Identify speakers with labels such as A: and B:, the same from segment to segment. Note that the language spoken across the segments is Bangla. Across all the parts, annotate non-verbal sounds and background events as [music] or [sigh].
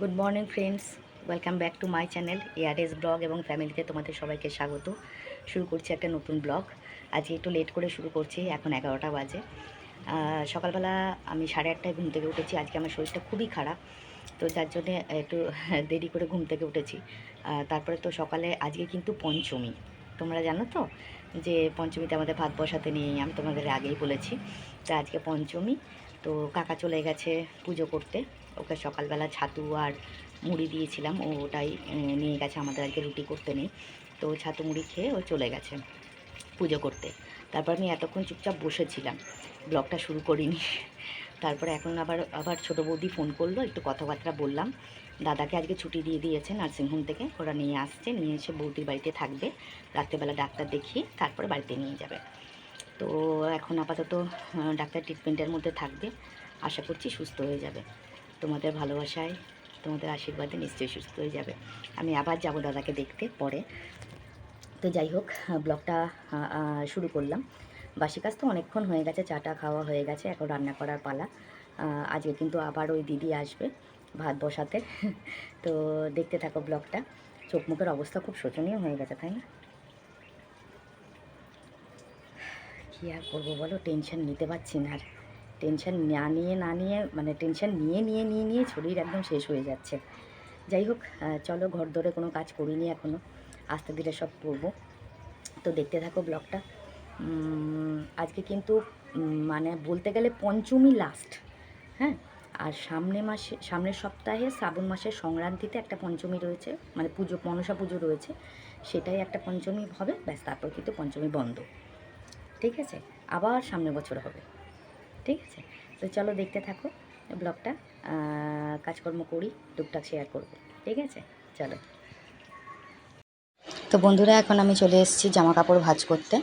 A: Good morning friends welcome back to my channel এয়ারএস blog এবং ফ্যামিলিতে তোমাদের সবাইকে স্বাগত। শুরু করছি একটা নতুন ব্লগ। আজকে একটু লেট করে শুরু করছি, এখন এগারোটা বাজে। সকালবেলা আমি সাড়ে আটটায় ঘুম থেকে উঠেছি। আজকে আমার শরীরটা খুবই খারাপ, তো যার জন্যে একটু [laughs] দেরি করে ঘুম থেকে উঠেছি। তারপরে তো সকালে আজকে কিন্তু পঞ্চমী। তোমরা জানো তো যে পঞ্চমীতে আমাদের ভাত বসাতে নেই, আমি তোমাদের আগেই বলেছি। তো আজকে পঞ্চমী, তো কাকা চলে গেছে পুজো করতে। ওকে সকালবেলা ছাতু আর মুড়ি দিয়েছিলাম। ও ওটাই নিয়ে গেছে আমাদের আজকে রুটি করতে নেই। তো ছাতু মুড়ি খেয়ে ও চলে গেছে পুজো করতে। তারপর আমি এতক্ষণ চুপচাপ বসেছিলাম। ব্লগটা শুরু করিনি। তারপরে এখন আবার আবার ছোটো বৌদি ফোন করল, একটু কথাবার্তা বললাম। দাদাকে আজকে ছুটি দিয়ে দিয়েছে নার্সিংহোম থেকে। ওরা নিয়ে আসছে, নিয়ে এসে বৌদির বাড়িতে থাকবে। রাত্রেবেলা ডাক্তার দেখিয়ে তারপরে বাড়িতে নিয়ে যাবে। তো এখন আপাতত ডাক্তার ট্রিটমেন্টের মধ্যে থাকবে। আশা করছি সুস্থ হয়ে যাবে। তোমাদের ভালোবাসায়, তোমাদের আশীর্বাদে নিশ্চয়ই সুস্থ হয়ে যাবে। আমি আবার যাব দাদাকে দেখতে পরে। তো যাই হোক ব্লগটা শুরু করলাম। বাসি কাজ তো অনেকক্ষণ হয়ে গেছে, চাটা খাওয়া হয়ে গেছে, এখন রান্না করার পালা। আজকে কিন্তু আবার ওই দিদি আসবে ভাত বসাতে। [laughs] তো দেখতে থাকো ব্লগটা। চোখ মুখের অবস্থা খুব শোচনীয় হয়ে গেছে, তাই না? কী আর করব বলো? টেনশন নিতে পারছি না আর। টেনশন না নিয়ে না নিয়ে মানে টেনশন নিয়ে নিয়ে নিয়ে নিয়ে শরীর একদম শেষ হয়ে যাচ্ছে। যাই হোক চলো ঘর ধরে কোনো কাজ করিনি এখনও আস্তে ধীরে সব করব। তো দেখতে থাকো ব্লগটা। আজকে কিন্তু মানে বলতে গেলে পঞ্চমী লাস্ট হ্যাঁ? আর সামনে মাসে, সামনের সপ্তাহে শ্রাবণ মাসের সংক্রান্তিতে একটা পঞ্চমী রয়েছে মানে পুজো, মনসা পুজো রয়েছে। সেটাই একটা পঞ্চমী হবে, ব্যাস তারপর কিন্তু পঞ্চমী বন্ধ। ঠিক আছে? আবার সামনের বছর হবে। ঠিক আছে? তো চলো দেখতে থাকো ব্লগটা কাজকর্ম করি, টুকটাক শেয়ার করব, ঠিক আছে? চলো। তো বন্ধুরা, এখন আমি চলে এসেছি জামা কাপড় ভাঁজ করতে।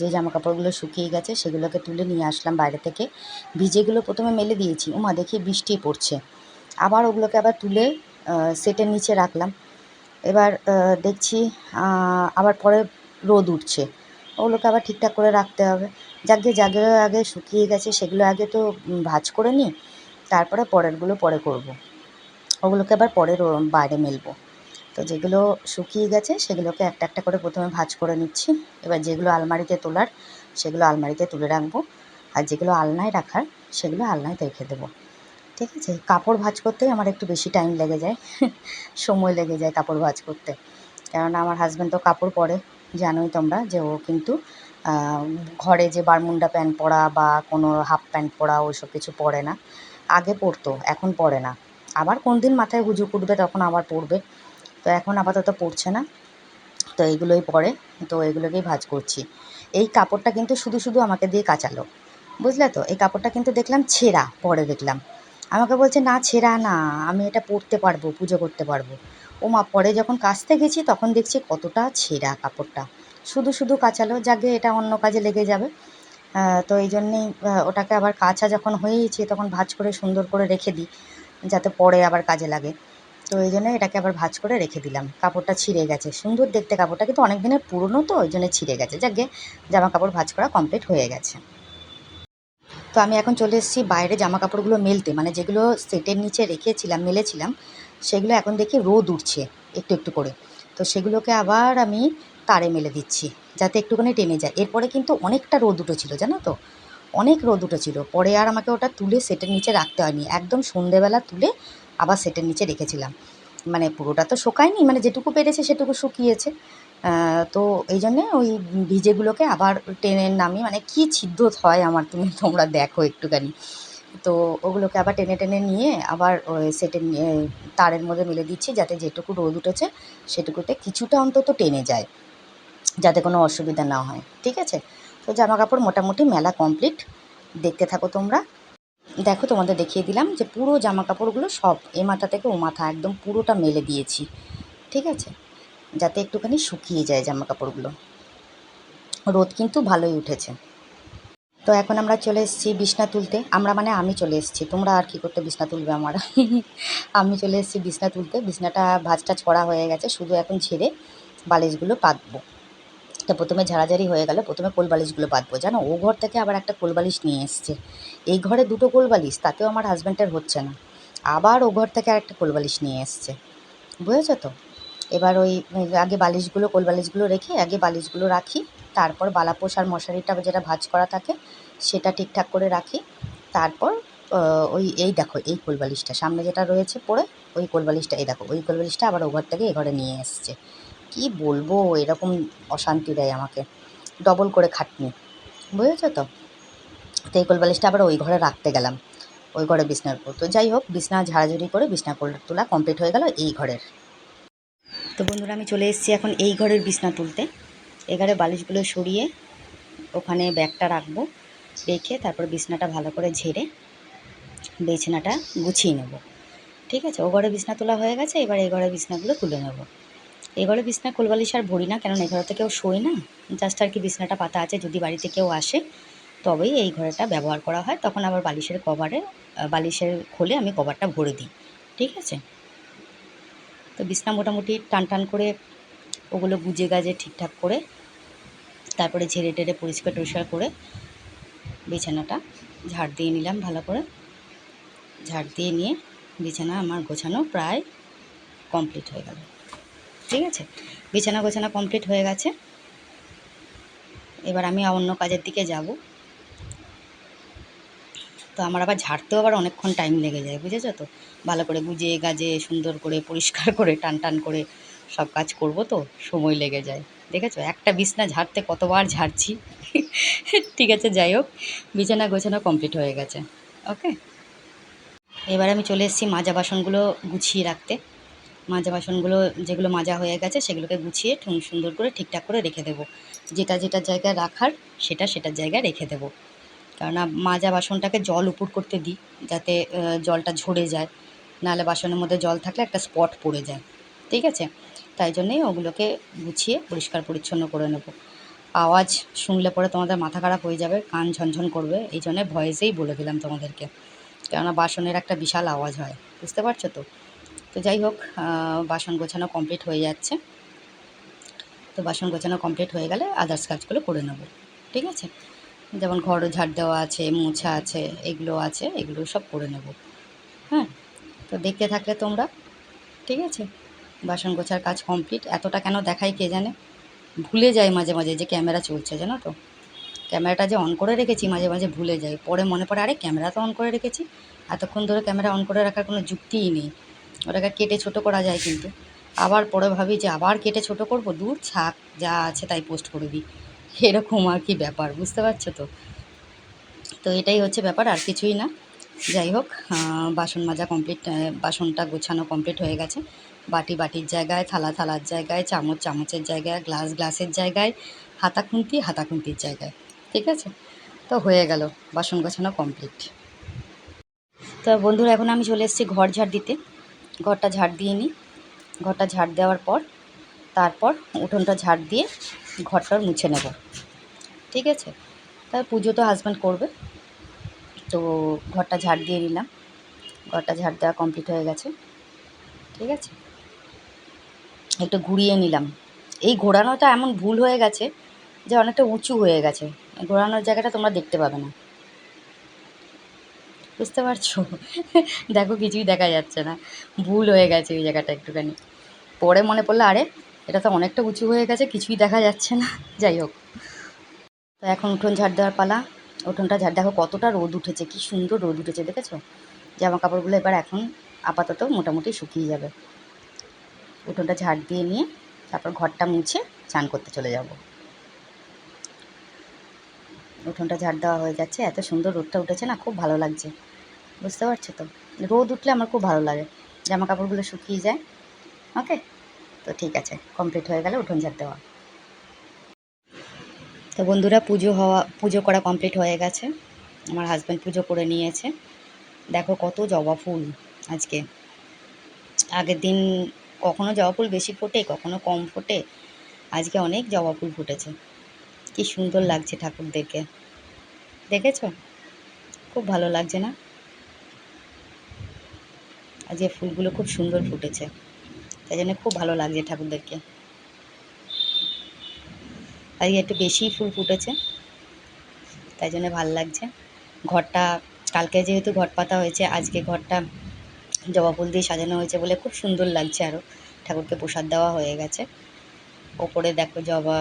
A: যে জামা কাপড়গুলো শুকিয়ে গেছে, সেগুলোকে তুলে নিয়ে আসলাম বাইরে থেকে। ভিজেগুলো প্রথমে মেলে দিয়েছি। উমা, দেখি বৃষ্টি পড়ছে। আবার ওগুলোকে আবার তুলে সেটের নিচে রাখলাম। এবার দেখছি আবার পরে রোদ উঠছে। ওগুলোকে আবার ঠিকঠাক করে রাখতে হবে। যাকে যেগুলো আগে শুকিয়ে গেছে, সেগুলো আগে তো ভাজ করে নিই তারপরে পরেরগুলো পরে করব। ওগুলোকে আবার পরে বাইরে মেলবো। তো যেগুলো শুকিয়ে গেছে, সেগুলোকে একটা একটা করে প্রথমে ভাজ করে নিচ্ছি। এবার যেগুলো আলমারিতে তোলার, সেগুলো আলমারিতে তুলে রাখব। আর যেগুলো আলনায় রাখার, সেগুলো আলনায় রেখে দেবো। ঠিক আছে? কাপড় ভাঁজ করতেই আমার একটু বেশি টাইম লেগে যায়। [laughs] সময় লেগে যায় কাপড় ভাজ করতে। কেননা আমার হাজব্যান্ড তো কাপড় পরে, জানোই তোমরা যে ও কিন্তু ঘরে যে বারমুন্ডা প্যান্ট পরা বা কোনো হাফ প্যান্ট পরা ওইসব কিছু পরে না। আগে পরতো, এখন পরে না। আবার কোন দিন মাথায় হুজুক উঠবে তখন আবার পরবে। তো এখন আপাতত পড়ছে না। তো এইগুলোই পরে। তো এগুলোকেই ভাঁজ করছি। এই কাপড়টা কিন্তু শুধু শুধু আমাকে দিয়ে কাচালো। বুঝলে তো? এই কাপড়টা কিন্তু দেখলাম ছেঁড়া, পরে দেখলাম। আমাকে বলছে, না, ছেঁড়া না, আমি এটা পরতে পারব, পুজো করতে পারব। ও মা পরে যখন কাচতে গেছি তখন দেখছি কতটা ছেঁড়া কাপড়টা। শুধু শুধু কাচালো, যাকে এটা অন্য কাজে লেগে যাবে। তো এই জন্যেই ওটাকে আবার কাচা যখন হয়েইছে, তখন ভাঁজ করে সুন্দর করে রেখে দিই, যাতে পরে আবার কাজে লাগে। তো এই জন্য এটাকে আবার ভাঁজ করে রেখে দিলাম। কাপড়টা ছিঁড়ে গেছে। সুন্দর দেখতে কাপড়টা, কিন্তু অনেক দিনের পুরনো তো, ওই জন্য ছিঁড়ে গেছে। যাকে জামা কাপড় ভাঁজ করা কমপ্লিট হয়ে গেছে। তো আমি এখন চলে এসেছি বাইরে জামা কাপড়গুলো মেলতে। মানে যেগুলো সেটের নিচে রেখেছিলাম, মেলেছিলাম, সেগুলো এখন দেখি রোদ উঠছে একটু একটু করে। তো সেগুলোকে আবার আমি তারে মেলে দিচ্ছি, যাতে একটুখানি টেনে যায়। এরপরে কিন্তু অনেকটা রোদ উঠেছিল, জানো তো? অনেক রোদ উঠেছিল। পরে আর আমাকে ওটা তুলে সেটের নিচে রাখতে হয়নি। একদম সন্ধেবেলা তুলে আবার সেটের নিচে রেখেছিলাম। মানে পুরোটা তো শুকায়নি মানে যেটুকু পেরেছে সেটুকু শুকিয়েছে। তো এই জন্যে ওই ভিজেগুলোকে আবার টেনে নামি মানে কি ছিদ্র হয় আমার তুমি তোমরা দেখো একটুখানি। তো ওগুলোকে আবার টেনে টেনে নিয়ে আবার নিয়ে- তারের মধ্যে মেলে দিচ্ছি, যাতে যেটুকু রোদ উঠেছে সেটুকুতে কিছুটা অন্তত টেনে যায়। যাতে কোনো অসুবিধা না হয়, ঠিক আছে? তো জামা কাপড় মোটামুটি মেলা কমপ্লিট দেখতে থাকো তোমরা। দেখো, তোমাদের দেখিয়ে দিলাম যে পুরো জামা কাপড়গুলো সব এ মাথা থেকে ও মাথা একদম পুরোটা মেলে দিয়েছি, ঠিক আছে? যাতে একটুখানি শুকিয়ে যায় জামা কাপড়গুলো রোদ কিন্তু ভালোই উঠেছে। তো এখন আমরা চলে এসেছি বিছনা তুলতে। আমরা মানে আমি চলে এসেছি। তোমরা আর কি করতে বিছনা তুলবে আমার? [laughs] আমি চলে এসেছি বিছনা তুলতে। বিছনাটা ভাজটা ছড়া হয়ে গেছে। শুধু এখন ছেড়ে বালিশগুলো পাতবো। তো প্রথমে ঝাড়াঝাড়ি হয়ে গেল, প্রথমে কোল বালিশগুলো পাতবো জানো, ও ঘর থেকে আবার একটা কোল বালিশ নিয়ে এসছে। এই ঘরে দুটো কোল বালিশ তাতেও আমার হাজব্যান্ডের হচ্ছে না। আবার ও ঘর থেকে আরেকটা কোলবালিশ নিয়ে এসছে। বুঝেছ তো? এবার ওই, আগে বালিশগুলো, কোলবালিশগুলো রেখে আগে বালিশগুলো রাখি, তারপর বালাপোষ আর মশারিটা যেটা ভাজ করা থাকে, সেটা ঠিকঠাক করে রাখি। তারপর ওই, এই দেখো, এই কোলবালিশটা, সামনে যেটা রয়েছে পড়ে, ওই কোলবালিশটা, এই দেখো, ওই কোলবালিশটা আবার ও ঘর থেকে এ ঘরে নিয়ে এসছে। কি বলব? এরকম অশান্তি দেয় আমাকে। ডবল করে খাটনি। বুঝেছ তো? তো এই কোলবালিশটা আবার ওই ঘরে রাখতে গেলাম। ওই ঘরে বিছনার তো যাই হোক, বিছনা ঝাড়াঝুড়ি করে বিছনা কোল তোলা কমপ্লিট হয়ে গেল এই ঘরের। তো বন্ধুরা, আমি চলে এসেছি এখন এই ঘরের বিছনা তুলতে। এই ঘরে বালিশগুলো সরিয়ে ওখানে ব্যাগটা রাখব, রেখে তারপর বিছনাটা ভালো করে ঝেড়ে বিছনাটা গুছিয়ে নেব। ঠিক আছে? ও ঘরে বিছনা তোলা হয়ে গেছে, এবার এই ঘরে বিছনাগুলো তুলে নেব। এই ঘরে বিছনা কোলবালিশ আর ভরি না কেন এঘরে তো কেউ শোয় না। জাস্ট আর কি বিছনাটা পাতা আছে, যদি বাড়িতে কেউ আসে, তবেই এই ঘরেটা ব্যবহার করা হয়। তখন আবার বালিশের কভারে বালিশের খোলে আমি কভারটা ভরে দিই। ঠিক আছে? তো বিছনা মোটামুটি টান টান করে ওগুলো গুজে গাজে ঠিকঠাক করে, তারপরে ঝেড়ে টেড়ে পরিষ্কার টরিষ্কার করে বিছানাটা ঝাড় দিয়ে নিলাম ভালো করে। ঝাড় দিয়ে নিয়ে বিছানা আমার গোছানো প্রায় কমপ্লিট হয়ে গেল। ঠিক আছে? বিছানা গোছানা কমপ্লিট হয়ে গেছে। এবার আমি অন্য কাজের দিকে যাব। তো আমার আবার ঝাড়তেও আবার অনেকক্ষণ টাইম লেগে যায়, বুঝেছ তো? ভালো করে গুজে, গাজে, সুন্দর করে, পরিষ্কার করে, টান টান করে সব কাজ করব তো, সময় লেগে যায়। দেখেছ? একটা বিছনা ঝাড়তে কতবার ঝাড়ছি। ঠিক আছে, যাই হোক, বিছানা গোছানো কমপ্লিট হয়ে গেছে। ওকে এবার আমি চলে এসেছি মাজা বাসনগুলো গুছিয়ে রাখতে। মাজা বাসনগুলো যেগুলো মাজা হয়ে গেছে সেগুলোকে গুছিয়ে সুন্দর করে ঠিকঠাক করে রেখে দেবো। যেটা যেটা জায়গায় রাখার সেটা সেটার জায়গায় রেখে দেবো। কেননা মাজা বাসনটাকে জল উপর করতে দিই যাতে জলটা ঝরে যায়। নাহলে বাসনের মধ্যে জল থাকলে একটা স্পট পড়ে যায়। ঠিক আছে? তাই জন্যেই ওগুলোকে গুছিয়ে পরিষ্কার পরিচ্ছন্ন করে নেব। আওয়াজ শুনলে পরে তোমাদের মাথা খারাপ হয়ে যাবে, কান ঝনঝন করবে, এই জন্যে ভয়েসেই বলে দিলাম তোমাদেরকে। কেননা বাসনের একটা বিশাল আওয়াজ হয়। বুঝতে পারছ তো? তো যাই হোক বাসন গোছানো কমপ্লিট হয়ে যাচ্ছে। তো বাসন গোছানো কমপ্লিট হয়ে গেলে আদার্স কাজগুলো করে নেব, ঠিক আছে? যেমন ঘর ঝাড় দেওয়া আছে, মোছা আছে, এগুলো আছে, এগুলো সব করে নেব হ্যাঁ? তো দেখতে থাকলে তোমরা, ঠিক আছে? বাসন গোছার কাজ কমপ্লিট এতটা কেন দেখাই কে জানে? ভুলে যায় মাঝে মাঝে যে ক্যামেরা চলছে, জানো তো? ক্যামেরাটা যে অন করে রেখেছি মাঝে মাঝে ভুলে যাই। পরে মনে পড়ে, আরে ক্যামেরা তো অন করে রেখেছি। এতক্ষণ ধরে ক্যামেরা অন করে রাখার কোনো যুক্তিই নেই। ওটাকে কেটে ছোট করা যায় কিন্তু। আবার পরে ভাবি যে আবার কেটে ছোট করব? দূর ছাক যা আছে তাই পোস্ট করে দিই। এরকম আর কি ব্যাপার, বুঝতে পারছ তো? তো এটাই হচ্ছে ব্যাপার, আর কিছুই না। যাই হোক বাসন মাজা কমপ্লিট বাসনটা গোছানো কমপ্লিট হয়ে গেছে। বাটি বাটির জায়গায়, থালা থালার জায়গায়, চামচ চামচের জায়গায় গ্লাস গ্লাসের জায়গায় হাতা খুন্তি হাতা খুন্তির জায়গায়। ঠিক আছে? তো হয়ে গেল, বাসন গোছানো কমপ্লিট তো বন্ধুরা, এখন আমি চলে এসেছি ঘর ঝাড় দিতে। ঘরটা ঝাড় দিয়ে নিই। ঘরটা ঝাড় দেওয়ার পর, তারপর উঠোনটা ঝাড় দিয়ে ঘরটা মুছে নেব। ঠিক আছে? তার পুজো তো হাজব্যান্ড করবে। তো ঘরটা ঝাড় দিয়ে নিলাম। ঘরটা ঝাড় দেওয়া কমপ্লিট হয়ে গেছে। ঠিক আছে? একটু ঘুরিয়ে নিলাম। এই ঘোরানোটা এমন ভুল হয়ে গেছে যে অনেকটা উঁচু হয়ে গেছে। ঘোরানোর জায়গাটা তোমরা দেখতে পাবে না। বুঝতে পারছ? দেখো কিছুই দেখা যাচ্ছে না। ভুল হয়ে গেছে ওই জায়গাটা একটুখানি। পরে মনে পড়ল, আরে, এটা তো অনেকটা উঁচু হয়ে গেছে, কিছুই দেখা যাচ্ছে না। যাই হোক। তো এখন উঠোন ঝাড় দেওয়ার পালা। উঠোনটা ঝাড় দেখো কতটা রোদ উঠেছে, কি সুন্দর রোদ উঠেছে, দেখেছ? জামা কাপড়গুলো এবার এখন আপাতত মোটামুটি শুকিয়ে যাবে। উঠোনটা ঝাড় দিয়ে নিয়ে তারপর ঘরটা মুছে চান করতে চলে যাব। উঠোনটা ঝাড় দেওয়া হয়ে যাচ্ছে। এত সুন্দর রোদটা উঠেছে না, খুব ভালো লাগছে। বুঝতে পারছ তো? রোদ উঠলে আমার খুব ভালো লাগে। জামা কাপড়গুলো শুকিয়ে যায়। ওকে? তো ঠিক আছে, কমপ্লিট হয়ে গেলে উঠোন ঝাড় দেওয়া। তো বন্ধুরা, পুজো হওয়া, পুজো করা কমপ্লিট হয়ে গেছে। আমার হাজব্যান্ড পুজো করে নিয়েছে। দেখো কত জবা ফুল আজকে। আগের দিন কখনো জবা ফুল বেশি ফোটে, কখনো কম ফোটে। আজকে অনেক জবা ফুল ফুটেছে। কি সুন্দর লাগছে ঠাকুরদেরকে। দেখেছ? খুব ভালো লাগছে না? আজকে ফুলগুলো খুব সুন্দর ফুটেছে। তাই জন্য খুব ভালো লাগছে ঠাকুরদেরকে। আজকে একটু বেশিই ফুল ফুটেছে। তাই জন্য ভালো লাগছে। ঘরটা, কালকে যেহেতু ঘট পাতা হয়েছে, আজকে ঘরটা জবা ফুল দিয়ে সাজানো হয়েছে বলে খুব সুন্দর লাগছে আরও ঠাকুরকে প্রসাদ দেওয়া হয়ে গেছে। ওপরে দেখো জবা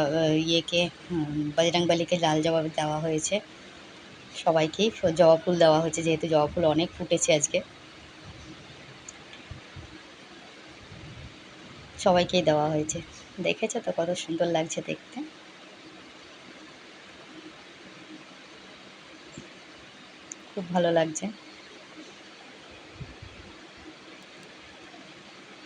A: ইয়েকে বজরংবলীকে লাল জবা দেওয়া হয়েছে। সবাইকেই জবা ফুল দেওয়া হয়েছে, যেহেতু জবা ফুল অনেক ফুটেছে আজকে। সবাইকেই দেওয়া হয়েছে। দেখেছ তো কত সুন্দর লাগছে দেখতে? খুব ভালো লাগছে।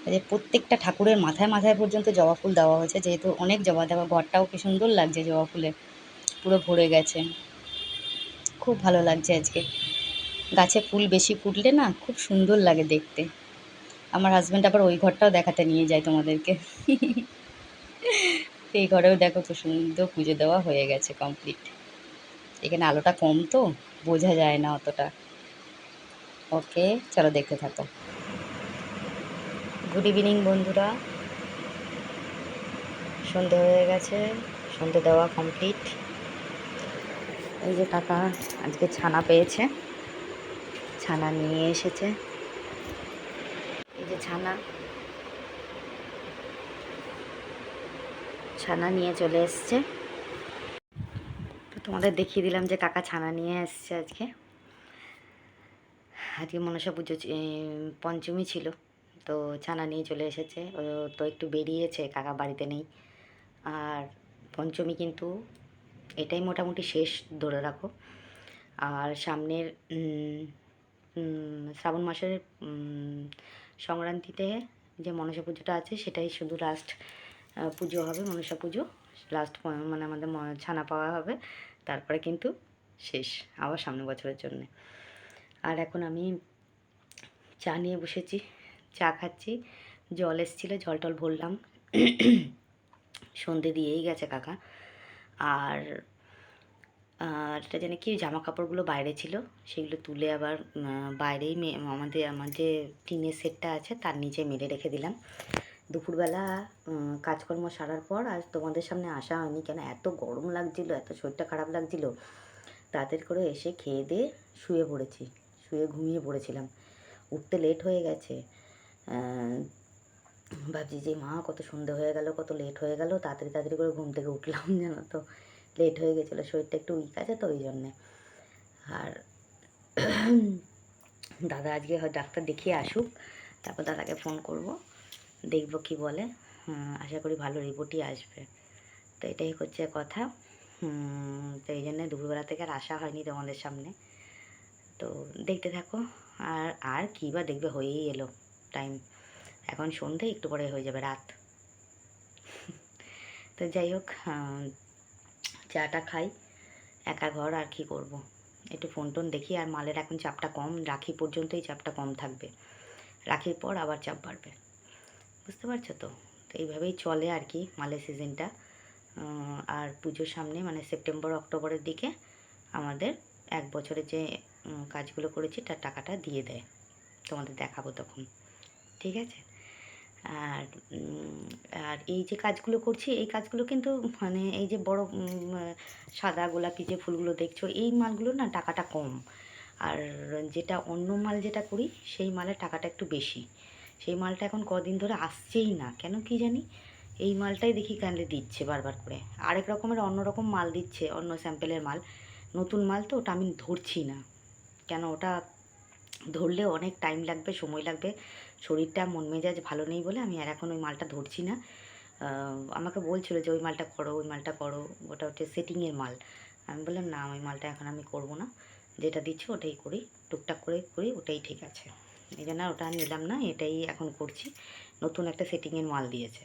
A: যে প্রত্যেকটা ঠাকুরের মাথায় মাথায় পর্যন্ত জবা ফুল দেওয়া হয়েছে। যেহেতু অনেক জবা দেওয়া, ঘরটাও কি সুন্দর লাগছে জবা ফুলে পুরো ভরে গেছে। খুব ভালো লাগছে আজকে। গাছে ফুল বেশি ফুটলে না খুব সুন্দর লাগে দেখতে। আমার হাজব্যান্ড আবার ওই ঘরটাও দেখাতে নিয়ে যায় তোমাদেরকে। [laughs] এই ঘরেও দেখো তো সুন্দর পুজো দেওয়া হয়ে গেছে কমপ্লিট এখানে আলোটা কম তো, বোঝা যায় না অতটা। ওকে চলো দেখতে থাকো। গুড ইভিনিং বন্ধুরা। সন্ধে হয়ে গেছে। সন্ধে দেওয়া কমপ্লিট এই যে কাকা আজকে ছানা পেয়েছে। ছানা নিয়ে এসেছে। এই যে ছানা। ছানা নিয়ে চলে এসছে। তো তোমাদের দেখিয়ে দিলাম যে কাকা ছানা নিয়ে এসছে আজকে। আজকে মনসা পুজো পঞ্চমী ছিল। তো ছানা নিয়ে চলে এসেছে। ও তো একটু বেরিয়েছে, কাকা বাড়িতে নেই। আর পঞ্চমী কিন্তু এটাই মোটামুটি শেষ ধরে রাখো। আর সামনের শ্রাবণ মাসের সংক্রান্তিতে যে মনসা পুজোটা আছে, সেটাই শুধু লাস্ট পুজো হবে, মনসা পুজো। লাস্ট মানে আমাদের ছানা পাওয়া হবে। তারপরে কিন্তু শেষ, আবার সামনের বছরের জন্যে। আর এখন আমি চা নিয়ে বসেছি। চা খাচ্ছি। জল এসেছিল জল টল ভরলাম। সন্ধে দিয়েই গেছে কাকা। আর আর এটা জানি কি জামা কাপড়গুলো বাইরে ছিল, সেগুলো তুলে আবার বাইরেই আমাদের আমার যে টিনের সেটটা আছে, তার নিচে মেলে রেখে দিলাম। দুপুরবেলা কাজকর্ম সারার পর আজ তোমাদের সামনে আসা হয়নি কেন? এত গরম লাগছিল, এত শরীরটা খারাপ লাগছিল। তাদের করে এসে খেয়ে দিয়ে শুয়ে পড়েছি, শুয়ে ঘুমিয়ে পড়েছিলাম। উঠতে লেট হয়ে গেছে। ভাবছি যে, মা, কত সন্ধে হয়ে গেল, কত লেট হয়ে গেল, তাড়াতাড়ি তাড়াতাড়ি করে ঘুম থেকে উঠলাম [laughs] যেন তো। লেট হয়ে গেছিল, শরীরটা একটু উইক আছে তো ওই জন্যে। আর [clears throat] দাদা আজকে হয় ডাক্তার দেখিয়ে আসুক, তারপর দাদাকে ফোন করব, দেখব কি বলে। আশা করি ভালো রিপোর্টই আসবে। তো এটাই হচ্ছে কথা। তো এই জন্যে দুপুরবেলা থেকে আর আসা হয়নি তোমাদের সামনে। তো দেখতে থাকো, আর আর কী বা দেখবে হয়েই এলো। টাইম এখন সন্ধে, একটু পরে হয়ে যাবে রাত। তো যাই হোক চাটা খাই, একা ঘর আর কি করব। একটু ফোন টোন দেখি, আর মালের এখন চাপটা কম, রাখি পর্যন্তই চাপটা কম থাকবে। রাখির পর আবার চাপ বাড়বে। বুঝতে পারছ তো? তো এইভাবেই চলে আর কি মালের সিজনটা আর পুজোর সামনে মানে সেপ্টেম্বর অক্টোবরের দিকে আমাদের এক বছরের যে কাজগুলো করেছি, তার টাকাটা দিয়ে দেয়। তোমাদের দেখাবো তখন। ঠিক আছে? আর আর এই যে কাজগুলো করছি, এই কাজগুলো কিন্তু মানে এই যে বড় সাদা গোলাপি যে ফুলগুলো দেখছ, এই মালগুলো না টাকাটা কম। আর যেটা অন্য মাল যেটা করি, সেই মালের টাকাটা একটু বেশি। সেই মালটা এখন কদিন ধরে আসছেই না। কেন কি জানি? এই মালটাই দেখি ক্যান্ডে দিচ্ছে বারবার করে। আরেক রকমের অন্য রকম মাল দিচ্ছে, অন্য স্যাম্পেলের মাল। নতুন মাল তো ওটা আমি ধরছি না। কেন ওটা ধরলে অনেক টাইম লাগবে, সময় লাগবে। শরীরটা, মন মেজাজ ভালো নেই বলে আমি আর এখন ওই মালটা ধরছি না। আমাকে বলছিল যে ওই মালটা করো, ওই মালটা করো, ওটা হচ্ছে সেটিংয়ের মাল। আমি বললাম, না, ওই মালটা এখন আমি করব না। যেটা দিচ্ছ ওটাই করি, টুকটাক করে করি, ওটাই ঠিক আছে। এই জন্য ওটা নিলাম না, এটাই এখন করছি। নতুন একটা সেটিংয়ের মাল দিয়েছে।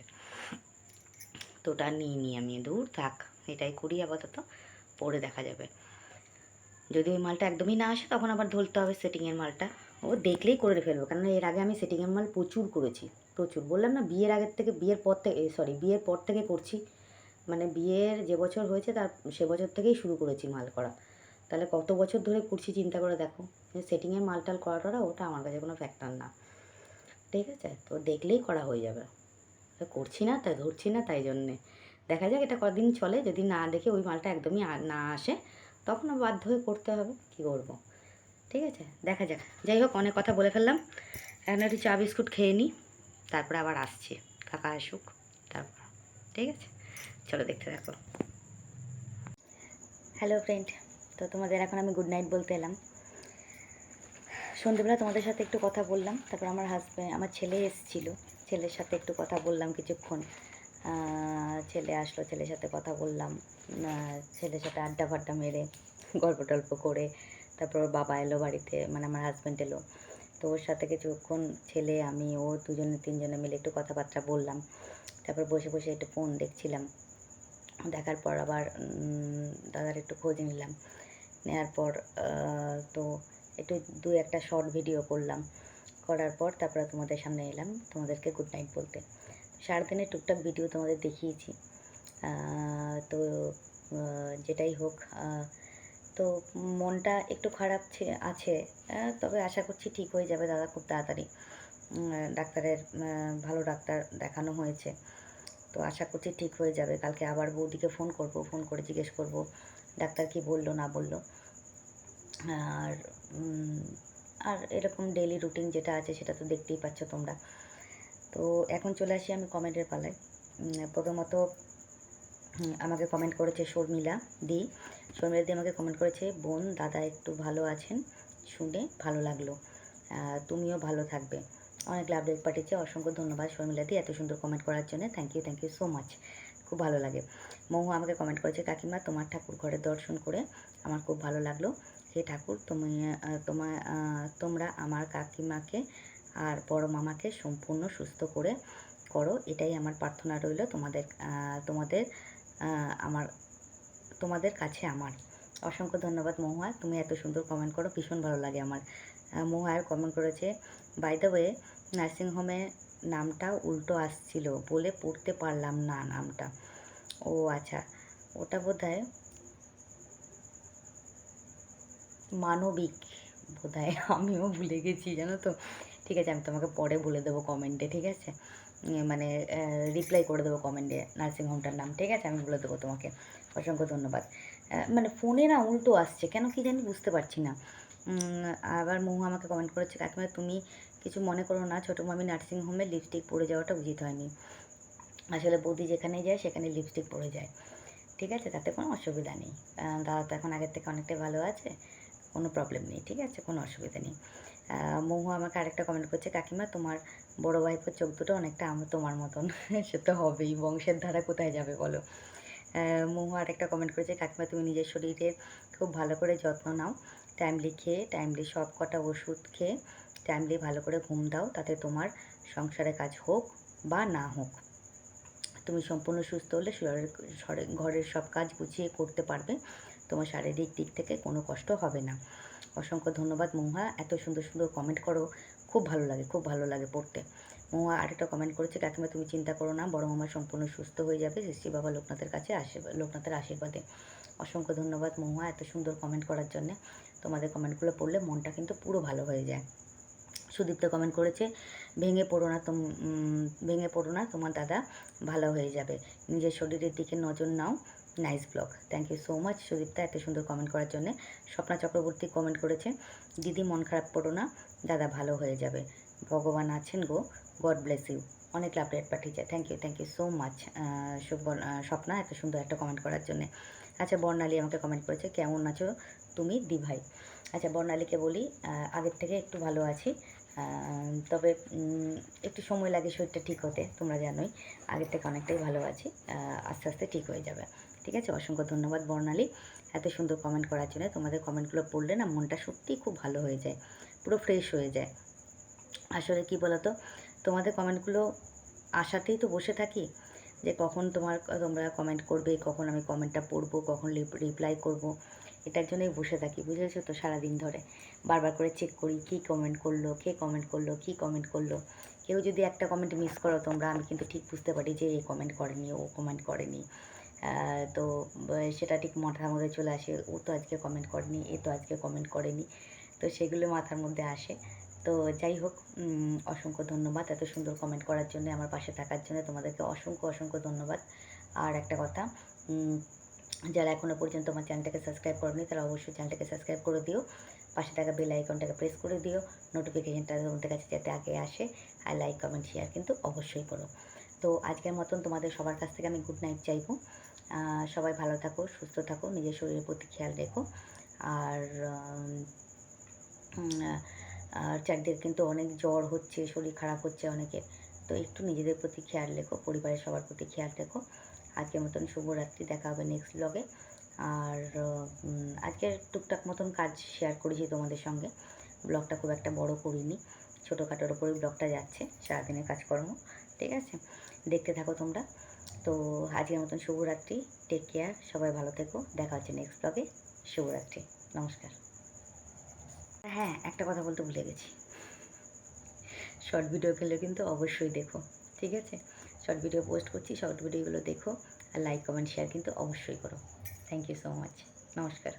A: তো ওটা নিই আমি, দূর থাক, এটাই করি আপাতত, পরে দেখা যাবে। যদি ওই মালটা একদমই না আসে, তখন আবার ধরতে হবে সেটিংয়ের মালটা। ও দেখলেই করে ফেলব। কারণ এর আগে আমি সেটিংয়ের মাল প্রচুর করেছি, প্রচুর। বললাম না, বিয়ের আগের থেকে, বিয়ের পর থেকে সরি বিয়ের পর থেকে করছি। মানে বিয়ের যে বছর হয়েছে, তার, সে বছর থেকেই শুরু করেছি মাল করা। তাহলে কত বছর ধরে করছি চিন্তা করে দেখো। সেটিংয়ের মাল টাল করা টরা ওটা আমার কাছে কোনো ফ্যাক্টর না। ঠিক আছে? তো দেখলেই করা হয়ে যাবে। করছি না তাই ধরছি না তাই জন্যে। দেখা যাক এটা কদিন চলে। যদি না দেখে ওই মালটা একদমই না আসে, তখন বাধ্য হয়ে করতে হবে। কী করব? ঠিক আছে? দেখা যাক। যাই হোক, অনেক কথা বলে ফেললাম। এখন একটু চা বিস্কুট খেয়ে নিই তারপরে আবার আসছি। কাকা আসুক, তারপর। ঠিক আছে? চলো দেখতে থাকো। হ্যালো ফ্রেন্ড তো তোমাদের এখন আমি গুড নাইট বলতে এলাম। সন্ধ্যেবেলা তোমাদের সাথে একটু কথা বললাম। তারপর আমার হাজব্যান্ড আমার ছেলে এসেছিল। ছেলের সাথে একটু কথা বললাম কিছুক্ষণ। ছেলে আসলো, ছেলের সাথে কথা বললাম। ছেলের সাথে আড্ডা ফাড্ডা মেরে, গল্প টল্প করে তারপর ওর বাবা এলো বাড়িতে মানে আমার হাজব্যান্ড এলো। তো ওর সাথে কিছুক্ষণ ছেলে, আমি, ও দুজনে, তিনজনে মিলে একটু কথাবার্তা বললাম। তারপর বসে বসে একটু ফোন দেখছিলাম। দেখার পর আবার দাদার একটু খোঁজ নিলাম। নেওয়ার পর তো একটু দু একটা শর্ট ভিডিও করলাম। করার পর তারপরে তোমাদের সামনে এলাম। তোমাদেরকে গুড নাইট বলতে। সারাদিনের টুকটাক ভিডিও তোমাদের দেখিয়েছি। তো যেটাই হোক তো মনটা একটু খারাপ আছে। তবে আশা করছি ঠিক হয়ে যাবে দাদা খুব তাড়াতাড়ি। ডাক্তারের ভালো ডাক্তার দেখানো হয়েছে। তো আশা করছি ঠিক হয়ে যাবে। কালকে আবার বৌদিকে ফোন করব, ফোন করে জিজ্ঞেস করব, ডাক্তার কি বলল, না বলল। আর আর এরকম ডেলি রুটিন যেটা আছে সেটা তো দেখতেই পাচ্ছ তোমরা। তো এখন চলে আসি আমি কমেন্টের পালায়। প্রথমত আমাকে কমেন্ট করেছে শর্মিলা দি। শর্মিলা দি আমাকে কমেন্ট করেছে, বোন, দাদা একটু ভালো আছেন? শুনে ভালো লাগল। তুমিও ভালো থাকবে। অনেক লাভ রেট পাঠিয়েছে, অসংখ্য ধন্যবাদ শর্মিলা দি এত সুন্দর কমেন্ট করার জন্য। Thank you thank you so much খুব ভালো লাগে। মহু আমাকে কমেন্ট করেছে, কাকিমা, তোমার ঠাকুর ঘরে দর্শন করে আমার খুব ভালো লাগল। হে ঠাকুর, তুমি তোমার তোমরা আমার কাকিমাকে আর বড় মামাকে সম্পূর্ণ সুস্থ করে করো। এটাই আমার প্রার্থনা রইল তোমাদের তোমাদের আমার তোমাদের কাছে আমার। অসংখ্য ধন্যবাদ মহুয়া তুমি এত সুন্দর কমেন্ট করো ভীষণ ভালো লাগে আমার। আহ, মহুয়া আর কমেন্ট করেছে বাই দ্য ওয়ে নার্সিংহোমে নামটা উল্টো আসছিল বলে পড়তে পারলাম না নামটা। ও আচ্ছা ওটা বোধ হয় মানবিক বোধ হয় আমিও ভুলে গেছি জানো তো? ঠিক আছে আমি তোমাকে পরে বলে দেবো কমেন্টে ঠিক আছে? মানে রিপ্লাই করে দেবো কমেন্টে নার্সিংহোমটার নাম, ঠিক আছে? আমি বলে দেবো তোমাকে। অসংখ্য ধন্যবাদ। মানে ফোনে না উল্টো আসছে, কেন কি জানি বুঝতে পারছি না। আবার মহু আমাকে কমেন্ট করেছে, কাকিমা, তুমি কিছু মনে করো না, ছোটো মামি নার্সিংহোমে লিপস্টিক পরে যাওয়াটা উচিত হয়নি। আসলে বৌদি যেখানে যায় সেখানে লিপস্টিক পরে যায়। ঠিক আছে? তাতে কোনো অসুবিধা নেই। দাদা তো এখন আগের থেকে অনেকটাই ভালো আছে, কোনো প্রবলেম নেই, ঠিক আছে? কোনো অসুবিধা নেই। মহু আমাকে আরেকটা কমেন্ট করছে, কাকিমা, তোমার বড় ভাইপোর চোখ দুটো অনেকটা আমার তোমার মতন। [laughs] সে তো হবেই, বংশের ধারা কোথায় যাবে বলো? মহু আরেকটা কমেন্ট করেছে, কাকিমা, তুমি নিজের শরীরের খুব ভালো করে যত্ন নাও। টাইমলি খেয়ে টাইমলি সব কটা ওষুধ খেয়ে টাইমলি ভালো করে ঘুম দাও, তাতে তোমার সংসারে কাজ হোক বা না হোক। তুমি সম্পূর্ণ সুস্থ হলে ঘরের সব কাজ গুছিয়ে করতে পারবে। তোমার শারীরিক দিক থেকে কোনো কষ্ট হবে না। অসংখ্য ধন্যবাদ মহুয়া। এত সুন্দর সুন্দর কমেন্ট করো। খুব ভালো লাগে, খুব ভালো লাগে পড়তে। মহুয়া, আরেকটা কমেন্ট করেছে, কাকিমা, তুমি চিন্তা করো না বড় মামা সম্পূর্ণ সুস্থ হয়ে যাবে। শ্রী বাবা লোকনাথের কাছে আশীর্বাদ লোকনাথের আশীর্বাদে। অসংখ্য ধন্যবাদ মহুয়া, এত সুন্দর কমেন্ট করার জন্য। তোমাদের কমেন্টগুলো পড়লে মনটা কিন্তু পুরো ভালো হয়ে যায়। সুদীপ্ত কমেন্ট করেছে, ভেঙে পড়ো না তোম ভেঙে পড়ো না তোমার দাদা, ভালো হয়ে যাবে। নিজের শরীরের দিকে নজর নাও। Nice blog. Thank you so much Sudipta, এত সুন্দর কমেন্ট করার জন্য। স্বপ্না চক্রবর্তী কমেন্ট করেছে, দিদি, মন খারাপ করো না, দাদা ভালো হয়ে যাবে। ভগবান আছেন গো গড ব্লেস ইউ অনেক লাভ রেট পাঠিয়েছে। Thank you thank you so much Swapna, এত সুন্দর একটা কমেন্ট করার জন্য। আচ্ছা বর্ণালী আমাকে কমেন্ট করেছে, কেমন আছো তুমি দি ভাই আচ্ছা বর্ণালীকে বলি আগের থেকে একটু ভালো আছি। তবে একটু সময় লাগে, শরীরটা ঠিক হতে, তোমরা জানোই। আগের থেকে অনেকটাই ভালো আছি আস্তে আস্তে ঠিক হয়ে যাবে। ঠিক আছে? অসংখ্য ধন্যবাদ বর্ণালী। এত সুন্দর কমেন্ট করার জন্য। তোমাদের কমেন্টগুলো পড়লে না মনটা সত্যিই খুব ভালো হয়ে যায়। পুরো ফ্রেশ হয়ে যায়। আসলে কি বলতো? তোমাদের কমেন্টগুলো আশাতেই তো বসে থাকি। যে কখন তোমার তোমরা কমেন্ট করবে, কখন আমি কমেন্টটা পড়ব, কখন রিপ্লাই করব, এটার জন্যই বসে থাকি, বুঝেছ তো? সারাদিন ধরে। বারবার করে চেক করি, কী কমেন্ট করল, কে কমেন্ট করল, কী কমেন্ট করল। কেউ যদি একটা কমেন্ট মিস করো তোমরা, আমি কিন্তু ঠিক বুঝতে পারি যে এ কমেন্ট করেনি, ও কমেন্ট করেনি। তো সেটা ঠিক মাথার মধ্যে চলে আসে। ও তো আজকে কমেন্ট করেনি, এ তো আজকে কমেন্ট করেনি। তো সেগুলো মাথার মধ্যে আসে। তো যাই হোক অসংখ্য ধন্যবাদ এত সুন্দর কমেন্ট করার জন্য, আমার পাশে থাকার জন্য। তোমাদেরকে অসংখ্য অসংখ্য ধন্যবাদ। আর একটা কথা যারা এখনও পর্যন্ত আমার চ্যানেলটাকে সাবস্ক্রাইব করেনি, তারা অবশ্যই চ্যানেলটাকে সাবস্ক্রাইব করে দিও। পাশে থাকা বেল আইকনটাকে প্রেস করে দিও। নোটিফিকেশনটা তোমাদের কাছে যাতে আগে আসে। আর লাইক কমেন্ট শেয়ার কিন্তু অবশ্যই করো। তো আজকের মতন তোমাদের সবার কাছ থেকে আমি গুড নাইট চাইব। সবাই ভালো থাকো সুস্থ থাকো নিজের শরীরের প্রতি খেয়াল রেখো। আর আর চারদিকে কিন্তু অনেক জ্বর হচ্ছে শরীর খারাপ হচ্ছে অনেকের। তো একটু নিজেদের প্রতি খেয়াল রেখো পরিবারের সবার প্রতি খেয়াল রেখো। আজকের মতন শুভরাত্রি দেখা হবে নেক্সট ব্লগে আর উম, আজকে টুকটাক মতন কাজ শেয়ার করেছি তোমাদের সঙ্গে। ব্লগটা খুব একটা বড় করিনি ছোটোখাটোর ওপরেই ব্লগটা যাচ্ছে সারাদিনের কাজকর্ম ঠিক আছে? দেখতে থাকো তোমরা। তো আজকের মতন শুভরাত্রি। টেক কেয়ার সবাই ভালো থেকো। দেখা হচ্ছে নেক্সট ব্লগে শুভরাত্রি। নমস্কার। হ্যাঁ একটা কথা বলতে ভুলে গেছি। শর্ট ভিডিও খেলে কিন্তু অবশ্যই দেখো, ঠিক আছে? শর্ট ভিডিও পোস্ট করছি শর্ট ভিডিওগুলো দেখো। আর লাইক কমেন্ট শেয়ার কিন্তু অবশ্যই করো। থ্যাংক ইউ সো মাচ নমস্কার।